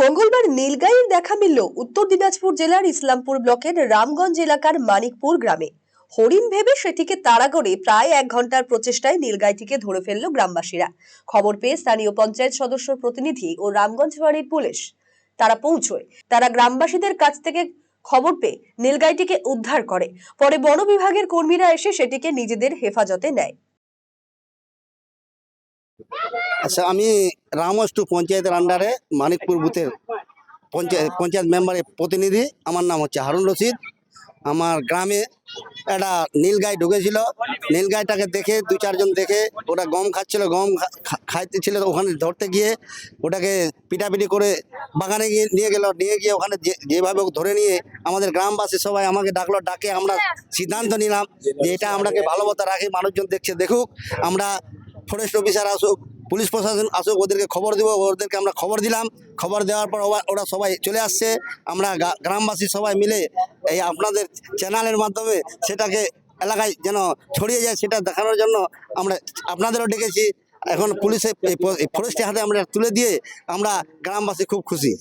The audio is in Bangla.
মঙ্গলবার নীলগাইয়ের দেখা মিলল উত্তর দিনাজপুর জেলার ইসলামপুর ব্লকের রামগঞ্জ এলাকার মানিকপুর গ্রামে। হরিণ ভেবে সেটিকে তাড়া করে প্রায় এক ঘণ্টার প্রচেষ্টায় নীলগাইটিকে ধরে ফেলল গ্রামবাসীরা। খবর পেয়ে স্থানীয় পঞ্চায়েত সদস্য প্রতিনিধি ও রামগঞ্জ বাড়ির পুলিশ তারা পৌঁছয়। তারা গ্রামবাসীদের কাছ থেকে খবর পেয়ে নীলগাইটিকে উদ্ধার করে। পরে বন বিভাগের কর্মীরা এসে সেটিকে নিজেদের হেফাজতে নেয়। আচ্ছা আমি রামস্টু পঞ্চায়েতের আন্ডারে মানিকপুর বুথের পঞ্চায়েত পঞ্চায়েত মেম্বারের প্রতিনিধি। আমার নাম হচ্ছে হারুন রশিদ। আমার গ্রামে একটা নীলগাই ঢুকেছিল। নীলগাইটাকে দেখে দু চারজন দেখে ওটা গম খাচ্ছিল, গম খাইতেছিল। ওখানে ধরতে গিয়ে ওটাকে পিটাপিটি করে বাগানে গিয়ে নিয়ে গেল। নিয়ে গিয়ে ওখানে যেভাবে ধরে নিয়ে আমাদের গ্রামবাসী সবাই আমাকে ডাকলো। ডাকে আমরা সিদ্ধান্ত নিলাম যে এটা আমরাকে ভালোবাসা রাখি। মানুষজন দেখছে, দেখুক। আমরা ফরেস্ট অফিসার আসুক পুলিশ প্রশাসন আসুক, ওদেরকে খবর দেবো, ওদেরকে আমরা খবর দিলাম। খবর দেওয়ার পর ওরা- সবাই চলে আসছে। আমরা গ্রামবাসী সবাই মিলে এই আপনাদের চ্যানেলের মাধ্যমে সেটাকে এলাকায় যেন ছড়িয়ে যায়, সেটা দেখানোর জন্য আমরা আপনাদেরও ডেকেছি। এখন পুলিশে ফরেস্টের হাতে আমরা তুলে দিয়ে আমরা গ্রামবাসী খুব খুশি।